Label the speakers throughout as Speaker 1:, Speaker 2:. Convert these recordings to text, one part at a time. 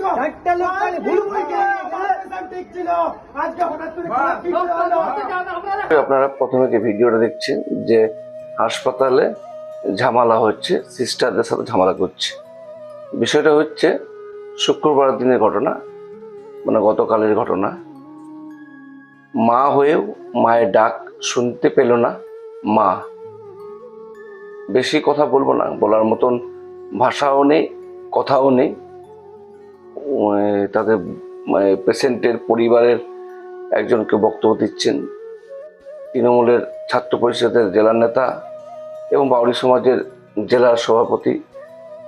Speaker 1: চারটা লোক তাহলে ভুল
Speaker 2: ঠিক ছিল। আজকে হঠাৎ করে খারাপ কি হলো?
Speaker 3: আপনারা প্রথমে যে ভিডিওটা দেখছেন যে হাসপাতালে ঝামেলা হচ্ছে সিস্টারদের সাথে ঝামেলা করছে। বিষয়টা হচ্ছে শুক্রবার দিনের ঘটনা মানে গতকালের ঘটনা। মা হয়েও মায়ের ডাক শুনতে পেল না মা। বেশি কথা বলব না বলার মতন ভাষাও নেই কথাও নেই। উম, তাদের পেশেন্টের পরিবারের একজনকে বক্তব্য দিচ্ছেন। তৃণমূলের ছাত্র পরিষদের জেলার নেতা এবং বাউরি সমাজের জেলার সভাপতি।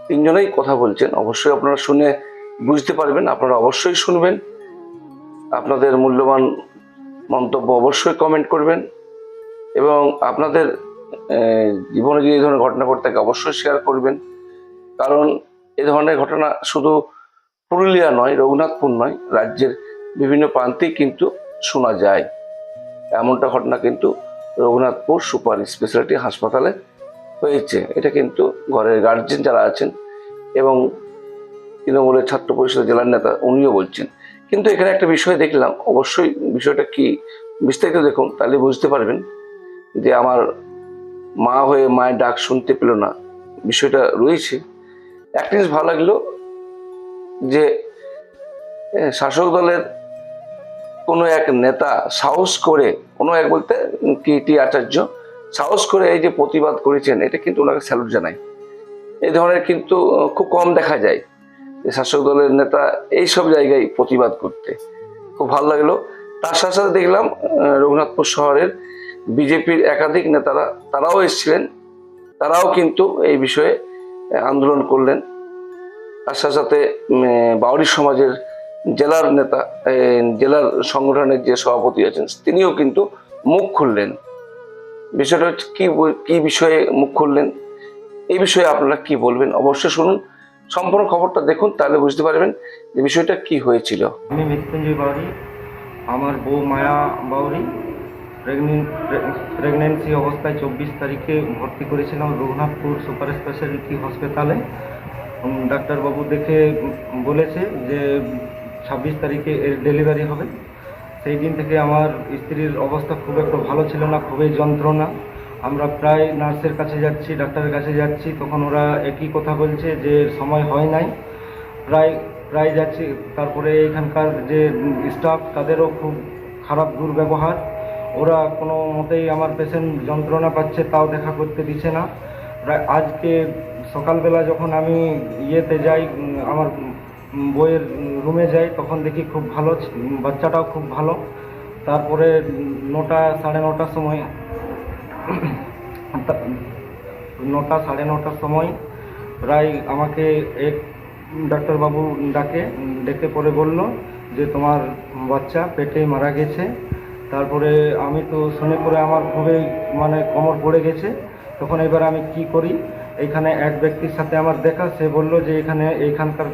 Speaker 3: তিনজনেই কথা বলছেন। অবশ্যই আপনারা শুনে বুঝতে পারবেন আপনারা অবশ্যই শুনবেন। আপনাদের মূল্যবান মন্তব্য অবশ্যই কমেন্ট করবেন এবং আপনাদের জীবনে যদি এই ধরনের ঘটনা ঘটে থাকে অবশ্যই শেয়ার করবেন। কারণ এ ধরনের ঘটনা শুধু পুরুলিয়া নয়, রঘুনাথপুর নয়, রাজ্যের বিভিন্ন প্রান্তেই কিন্তু শোনা যায়। এমনটা ঘটনা কিন্তু রঘুনাথপুর সুপার স্পেশালিটি হাসপাতালে হয়েছে। এটা কিন্তু ঘরের গার্জেন যারা আছেন এবং তৃণমূলের ছাত্র পরিষদের জেলার নেতা, উনিও বলছেন। কিন্তু এখানে একটা বিষয় দেখলাম, অবশ্যই বিষয়টা কি বিস্তারিত দেখুন, তাহলে বুঝতে পারবেন যে আমার মা হয়ে মায়ের ডাক শুনতে পেল না। বিষয়টা রয়েছে। একটা জিনিস ভালো লাগল যে শাসক দলের কোনো এক নেতা সাহস করে, কোনো এক বলতে টি আচার্য সাহস করে এই যে প্রতিবাদ করেছেন, এটা কিন্তু ওনাকে স্যালুট জানাই এই ধরনের কিন্তু খুব কম দেখা যায় যে শাসক দলের নেতা এই সব জায়গায় প্রতিবাদ করতে। খুব ভালো লাগল। তার সাথে সাথে দেখলাম রঘুনাথপুর শহরের বিজেপির একাধিক নেতারা, তারাও এসেছিলেন। তারাও কিন্তু এই বিষয়ে আন্দোলন করলেন। তার সাথে বাউরি সমাজের জেলার নেতা জেলার সংগঠনের যে সভাপতি আছেন, তিনিও কিন্তু মুখ খুললেন। বিষয়টা হচ্ছে কি কি বিষয়ে মুখ খুললেন? এই বিষয়ে আপনারা কি বলবেন? অবশ্যই শুনুন। সম্পূর্ণ খবরটা দেখুন, তাহলে বুঝতে পারবেন যে বিষয়টা কি হয়েছিল।
Speaker 4: আমি মৃত্যুঞ্জয় বাউরি আমার বউ মায়া বাউরি প্রেগনেন্সি অবস্থায় চব্বিশ তারিখে ভর্তি করেছিলাম রঘুনাথপুর সুপার স্পেশালিটি হসপিটালে। ডাক্তারবাবু দেখে বলেছে যে ছাব্বিশ তারিখে এর ডেলিভারি হবে। সেই দিন থেকে আমার স্ত্রীর অবস্থা খুব একটা ভালো ছিল না, খুবই যন্ত্রণা। আমরা প্রায় নার্সের কাছে যাচ্ছি, ডাক্তারের কাছে যাচ্ছি। তখন ওরা একই কথা বলছে যে সময় হয় নাই। প্রায় প্রায় যাচ্ছি। তারপরে এখানকার যে স্টাফ, তাদেরও খুব খারাপ দুর্ব্যবহার। ওরা কোনো মতেই আমার পেশেন্ট যন্ত্রণা পাচ্ছে, তাও দেখা করতে দিচ্ছে না। প্রায় আজকে সকালবেলা যখন আমি ইয়েতে যাই আমার বইয়ের রুমে যাই, তখন দেখি খুব ভালো, বাচ্চাটাও খুব ভালো। তারপরে নটা, সাড়ে নটার সময় নটা, সাড়ে নটার সময় প্রায় আমাকে এক ডাক্তারবাবু ডাকে, ডেকে পরে বলল যে তোমার বাচ্চা পেটে মারা গেছে। তারপরে আমি তো শুনে পরে আমার খুবই মানে কোমর পড়ে গেছে। তখন এবার আমি কি করি? এইখানে এক ব্যক্তির সাথে আমার দেখা, সে বলল যে এখানে এইখানকার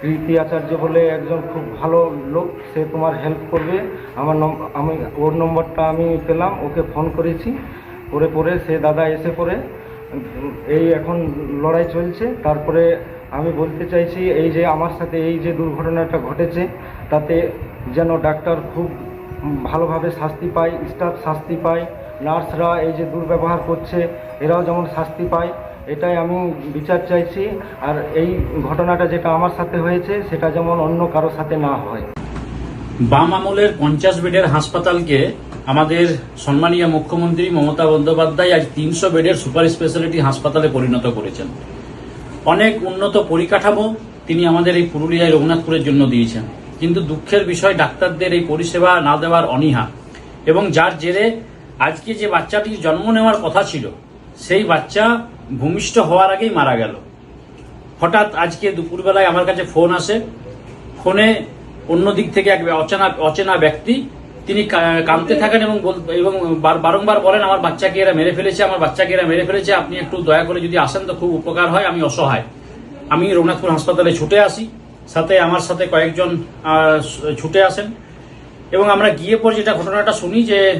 Speaker 4: কীর্তি আচার্য বলে একজন খুব ভালো লোক, সে তোমার হেল্প করবে। আমার আমি ওর নম্বরটা আমি পেলাম, ওকে ফোন করেছি। পরে পরে সে দাদা এসে পরে এই এখন লড়াই চলছে। তারপরে আমি বলতে চাইছি, এই যে আমার সাথে এই যে দুর্ঘটনাটা ঘটেছে, তাতে যেন ডাক্তার খুব ভালোভাবে শাস্তি পায় স্টাফ শাস্তি পায়, নার্সরা এই যে দুর্ব্যবহার করছে, এরাও যেমন শাস্তি পায়। এটাই আমি বিচার চাইছি। আর এই ঘটনাটা যেটা আমার সাথে হয়েছে, সেটা যেমন অন্য কারও সাথে না হয়।
Speaker 5: বাম আমলের পঞ্চাশ বেডের হাসপাতালকে আমাদের সম্মানীয় মুখ্যমন্ত্রী মমতা বন্দ্যোপাধ্যায় আজ তিনশো বেডের সুপার স্পেশালিটি হাসপাতালে পরিণত করেছেন। অনেক উন্নত পরিকাঠামো তিনি আমাদের এই পুরুলিয়ায় রঘুনাথপুরের জন্য দিয়েছেন। কিন্তু দুঃখের বিষয়, ডাক্তারদের এই পরিষেবা না দেওয়ার অনীহা এবং যার জেরে আজকে যে বাচ্চাটির জন্ম নেওয়ার কথা ছিল, সেই বাচ্চা ভূমিষ্ঠ হওয়ার আগেই মারা গেল। হঠাৎ আজকে দুপুরবেলায় আমার কাছে ফোন আসে। ফোনে অন্য দিক থেকে এক অচেনা অচেনা ব্যক্তি, তিনি কাঁদতে থাকেন এবং এবং বার- বারংবার বলেন, আমার বাচ্চাকে এরা মেরে ফেলেছে, আমার বাচ্চাকে এরা মেরে ফেলেছে, আপনি একটু দয়া করে যদি আসেন তো খুব উপকার হয়, আমি অসহায়। আমি রঘুনাথপুর হাসপাতালে ছুটে আসি, সাথে আমার সাথে কয়েকজন ছুটে আসেন। এবং আমরা গিয়ে পর যেটা ঘটনাটা শুনি যে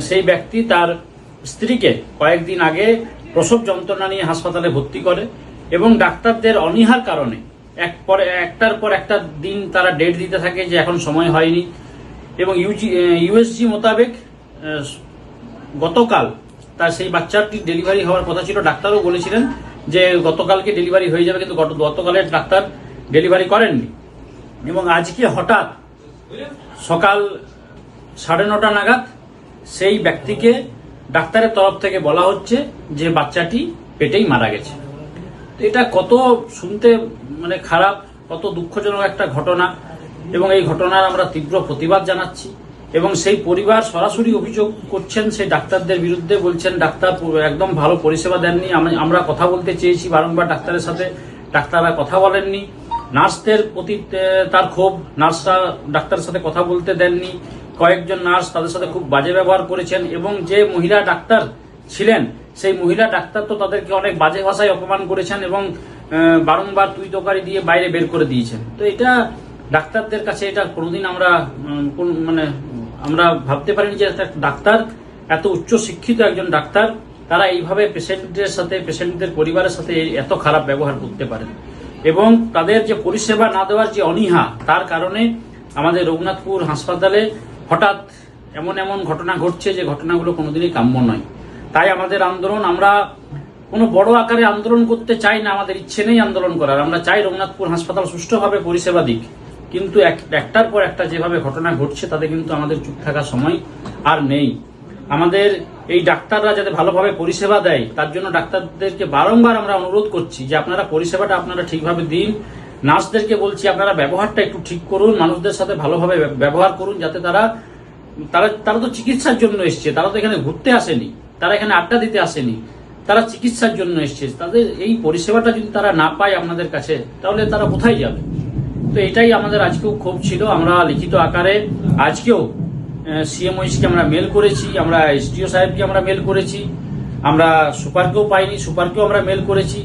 Speaker 5: সেই ব্যক্তি তার স্ত্রীকে কয়েকদিন আগে প্রসব যন্ত্রণা নিয়ে হাসপাতালে ভর্তি করে এবং ডাক্তারদের অনীহার কারণে এক পরে, একটার পর একটা দিন তারা ডেট দিতে থাকে যে এখন সময় হয়নি। এবং ইউজি, ইউএসজি মোতাবেক গতকাল তার সেই বাচ্চাটির ডেলিভারি হওয়ার কথা ছিল। ডাক্তারও বলেছিলেন যে গতকালকে ডেলিভারি হয়ে যাবে, কিন্তু গত, গতকালের ডাক্তার ডেলিভারি করেননি। এবং আজকে হঠাৎ সকাল সাড়ে নটা নাগাদ সেই ব্যক্তিকে ডাক্তারের তরফ থেকে বলা হচ্ছে যে বাচ্চাটি পেটেই মারা গেছে। এটা কত শুনতে মানে খারাপ, কত দুঃখজনক একটা ঘটনা এবং এই ঘটনার আমরা তীব্র প্রতিবাদ জানাচ্ছি এবং সেই পরিবার সরাসরি অভিযোগ করছেন, সেই ডাক্তারদের বিরুদ্ধে বলছেন, ডাক্তার একদম ভালো পরিষেবা দেননি, আমি- আমরা কথা বলতে চেয়েছি, বারংবার ডাক্তারের সাথে ডাক্তাররা কথা বলেননি। নার্সদের প্রতি তার ক্ষোভ, নার্সরা ডাক্তারের সাথে কথা বলতে দেননি। কয়েকজন নার্স তাদের সাথে খুব বাজে ব্যবহার করেছেন এবং যে মহিলা ডাক্তার ছিলেন, সেই মহিলা ডাক্তার তো তাদেরকে অনেক বাজে ভাষায় অপমান করেছেন এবং বারংবার তুই তকারি দিয়ে বাইরে বের করে দিয়েছেন। তো এটা ডাক্তারদের কাছে এটা কোনোদিন আমরা মানে আমরা ভাবতে পারিনি যে ডাক্তার, এত উচ্চ শিক্ষিত একজন ডাক্তার, তারা এইভাবে পেশেন্টদের সাথে, পেশেন্টদের পরিবারের সাথে এত খারাপ ব্যবহার করতে পারেন এবং তাদের যে পরিষেবা না দেওয়ার যে অনীহা, তার কারণে আমাদের রঘুনাথপুর হাসপাতালে হঠাৎ এমন এমন ঘটনা ঘটছে যে ঘটনাগুলো কোনোদিনই কাম্য নয়। তাই আমাদের আন্দোলন, আমরা কোনো বড় আকারে আন্দোলন করতে চাই না, আমাদের ইচ্ছে নেই আন্দোলন করার। আমরা চাই রঘুনাথপুর হাসপাতাল সুষ্ঠুভাবে পরিষেবা দিক। কিন্তু এক- একটার পর একটা যেভাবে ঘটনা ঘটছে, তাতে কিন্তু আমাদের চুপ থাকার সময় আর নেই। আমাদের এই ডাক্তাররা যাতে ভালোভাবে পরিষেবা দেয়, তার জন্য ডাক্তারদেরকে বারংবার আমরা অনুরোধ করছি যে আপনারা পরিষেবাটা আপনারা ঠিকভাবে দিন নার্সদেরকে বলছি, আপনারা ব্যবহারটা একটু ঠিক করুন, মানুষদের সাথে ভালোভাবে ব্যব- ব্যবহার করুন, যাতে তারা তারা তারা তো চিকিৎসার জন্য এসছে, তারা তো এখানে ঘুরতে আসেনি, তারা এখানে আড্ডা দিতে আসেনি, তারা চিকিৎসার জন্য এসছে। তাদের এই পরিষেবাটা যদি তারা না পায় আপনাদের কাছে, তাহলে তারা কোথায় যাবে? তো এটাই আমাদের আজকেও ক্ষোভ ছিল। আমরা লিখিত আকারে আজকেও সিএমওইসকে আমরা মেল করেছি, আমরা এসডিও সাহেবকে আমরা মেল করেছি, আমরা সুপারকেও পাইনি, সুপারকেও আমরা মেল করেছি।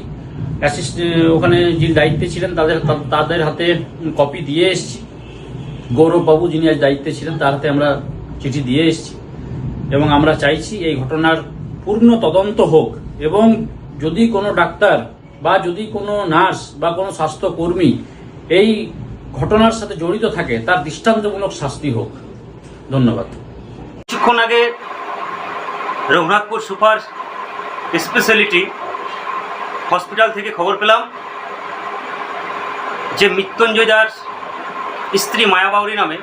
Speaker 5: অ্যাসিস্ট ওখানে যিনি দায়িত্বে ছিলেন, তাদের তাদের হাতে কপি দিয়ে এসেছি। গৌরববাবু যিনি আজ দায়িত্বে ছিলেন, তার হাতে আমরা চিঠি দিয়ে এসেছি। এবং আমরা চাইছি এই ঘটনার পূর্ণ তদন্ত হোক এবং যদি কোনো ডাক্তার বা যদি কোনো নার্স বা কোনো স্বাস্থ্যকর্মী এই ঘটনার সাথে জড়িত থাকে, তার দৃষ্টান্তমূলক শাস্তি হোক। ধন্যবাদ।
Speaker 6: কিছুক্ষণ আগে রঘুনাথপুর সুপার স্পেশালিটি হসপিটাল থেকে খবর পেলাম যে মৃত্যুঞ্জয় দাস স্ত্রী মায়াবাউরি নামে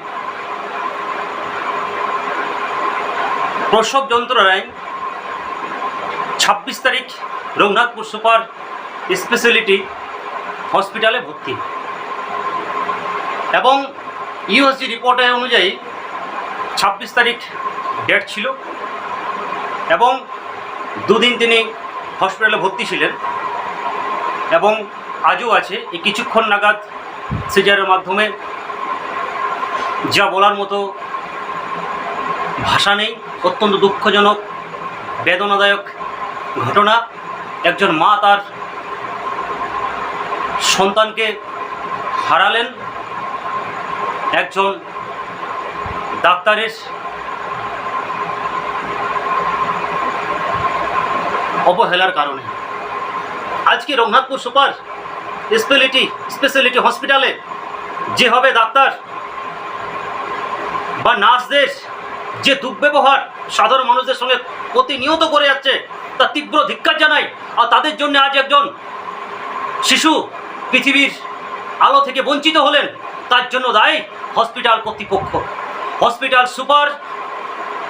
Speaker 6: প্রসব যন্ত্রণায় ছাব্বিশ তারিখ রঘুনাথপুর সুপার স্পেশালিটি হসপিটালে ভর্তি। এবং ইউএসজি রিপোর্টের অনুযায়ী ছাব্বিশ তারিখ ডেট ছিল এবং দুদিন তিনি হসপিটালে ভর্তি ছিলেন। এবং আজও আছে। এই কিছুক্ষণ নাগাদ সিজারের মাধ্যমে যা বলার মতো ভাষা নেই, অত্যন্ত দুঃখজনক, বেদনাদায়ক ঘটনা। একজন মা তার সন্তানকে হারালেন। একজন ডাক্তারের অবহেলার কারণে। আজকে রঘুনাথপুর সুপার স্পেশালিটি স্পেশালিটি হসপিটালে যে হবে ডাক্তার বা নার্সদের যে দুর্ব্যবহার সাধারণ মানুষদের সঙ্গে প্রতিনিয়ত করে যাচ্ছে, তা তীব্র ধিক্কার জানাই। আর তাদের জন্য আজ একজন শিশু পৃথিবীর আলো থেকে বঞ্চিত হলেন, তার জন্য দায়ী হসপিটাল কর্তৃপক্ষ। Hospital super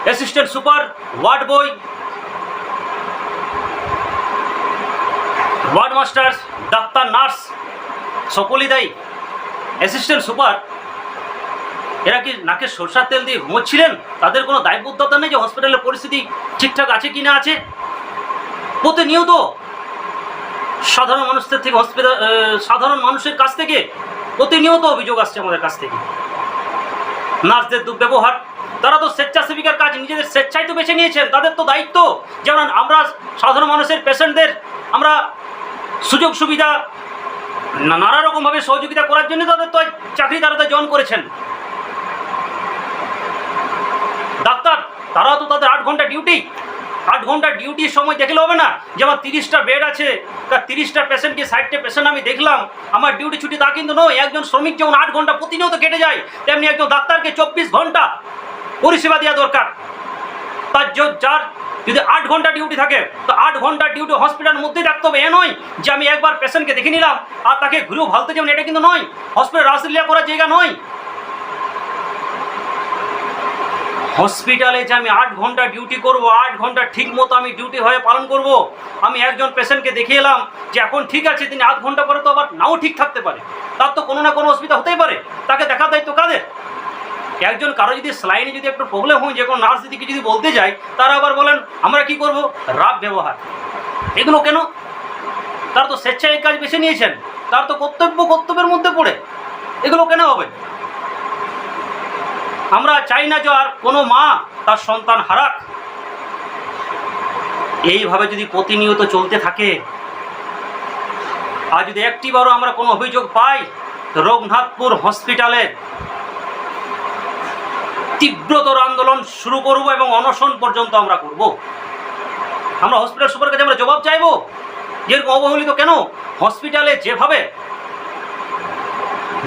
Speaker 6: assistant super, ward boy ward master doctor nurse সকলেই দায়ী অ্যাসিস্ট্যান্ট সুপার এরা কি নাকে সরষার তেল দিয়ে ঘুমোচ্ছিলেন? তাদের কোনো দায়বদ্ধতা নেই যে হসপিটালের পরিস্থিতি ঠিকঠাক আছে কি না আছে? প্রতিনিয়ত সাধারণ মানুষদের থেকে হসপিটাল সাধারণ মানুষের কাছ থেকে প্রতিনিয়ত অভিযোগ আসছে আমাদের কাছ থেকে। নার্সদের দুর্ব্যবহার, তারা তো স্বেচ্ছাসেবিকার কাজ, নিজেদের স্বেচ্ছায় তো বেছে নিয়েছেন, তাদের তো দায়িত্ব যেমন আমরা সাধারণ মানুষের পেশেন্টদের আমরা সুযোগ সুবিধা নানা রকমভাবে সহযোগিতা করার জন্য তাদের তো চাকরি তারা তো জয়েন করেছেন। ডাক্তার, তারা তো তাদের আট ঘণ্টা ডিউটি। আট ঘণ্টা ডিউটির সময় দেখলে হবে না যে আমার তিরিশটা বেড আছে তার তিরিশটা পেশেন্টকে ষাটটা পেশেন্ট আমি দেখলাম, আমার ডিউটি ছুটি তা কিন্তু নয়, একজন শ্রমিক যেমন আট ঘণ্টা প্রতিনিয়ত কেটে যায়, তেমনি একজন ডাক্তারকে চব্বিশ ঘণ্টা পরিষেবা দেওয়া দরকার। তার যার যদি আট ঘণ্টা ডিউটি থাকে, তো আট ঘণ্টা ডিউটি হসপিটালের মধ্যেই রাখতে হবে। এ নয় যে আমি একবার পেশেন্টকে দেখে নিলাম, আর তাকে ঘুরেও ভালতে যাবেন এটা কিন্তু নয়। হসপিটাল রাসলীলা করার জায়গা নয়। হসপিটালে যে আমি আট ঘণ্টা ডিউটি করব, আট ঘণ্টা ঠিক মতো আমি ডিউটি হয়ে পালন করব, আমি একজন পেশেন্টকে দেখে এলাম যে এখন ঠিক আছে, তিনি আধ ঘণ্টা পরে তো আবার নাও ঠিক থাকতে পারে। তার তো কোনো না কোনো অসুবিধা হতেই পারে। তাকে দেখা দায়িত্ব কাদের? একজন কারও যদি স্লাইনে যদি একটু প্রবলেম হয়, যে কোনো নার্স দিদিকে যদি বলতে যাই তারা আবার বলেন, আমরা কি করব? রাব ব্যবহার। এগুলো কেন? তার তো স্বেচ্ছায় কাজ বেছে নিয়েছেন। তার তো কর্তব্য কর্তব্যের মধ্যে পড়ে। এগুলো কেন হবে? আমরা চাই না যে আর কোনো মা তার সন্তান হারাক। এইভাবে যদি প্রতিনিয়ত চলতে থাকে, আর যদি একটিবারও আমরা কোনো অভিযোগ পাই, রঘুনাথপুর হসপিটালে তীব্রতর আন্দোলন শুরু করব এবং অনশন পর্যন্ত আমরা করব। আমরা হসপিটাল সুপার কাছে আমরা জবাব চাইব, যেরকম অবহেলিত কেন? হসপিটালে যেভাবে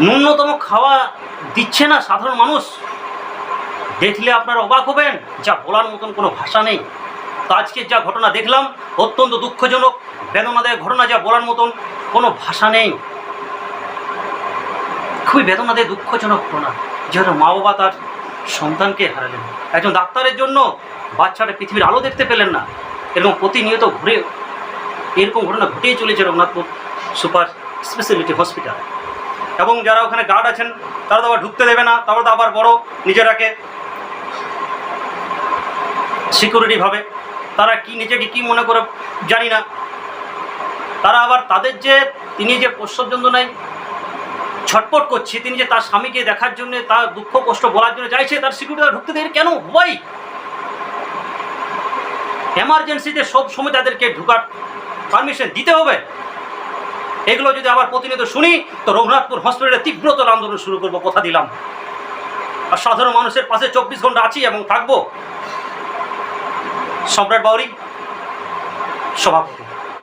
Speaker 6: ন্যূনতম খাওয়া দিচ্ছে না সাধারণ মানুষ, দেখলে আপনারা অবাক হবেন, যা বলার মতন কোনো ভাষা নেই। তো আজকে যা ঘটনা দেখলাম, অত্যন্ত দুঃখজনক, বেদনাদায়ক ঘটনা যা বলার মতন কোনো ভাষা নেই। খুবই বেদনাদায়ক, দুঃখজনক ঘটনা, যেহেতু মা বাবা তার সন্তানকে হারালেন। একজন ডাক্তারের জন্য বাচ্চাটা পৃথিবীর আলো দেখতে পেলেন না। এরকম প্রতিনিয়ত ঘুরে, এরকম ঘটনা ঘটেই চলেছে রঘুনাথপুর সুপার স্পেশালিটি হসপিটাল। এবং যারা ওখানে গার্ড আছেন, তারা তো আবার ঢুকতে দেবে না তারপর তো আবার বড় নিজেরাকে সিকিউরিটি ভাবে। তারা কি নিজেকে কি মনে করে জানি না। তারা আবার তাদের যে, তিনি যে প্রসব যন্ত্রণায় ছটপট করছে। তিনি যে তার স্বামীকে দেখার জন্য, তার দুঃখ কষ্ট বলার জন্য চাইছে, তার সিকিউরিটি ঢুকতে দেয় কেন? ভাই এমার্জেন্সিতে সব সময় তাদেরকে ঢুকার পারমিশন দিতে হবে। এগুলো যদি আবার প্রতিনিয়ত শুনি, তো রঘুনাথপুর হসপিটালে তীব্রতর আন্দোলন শুরু করব, কথা দিলাম। আর সাধারণ মানুষের পাশে চব্বিশ ঘণ্টা আছি এবং থাকব। সম্রাট বাউরি, সভাপতি।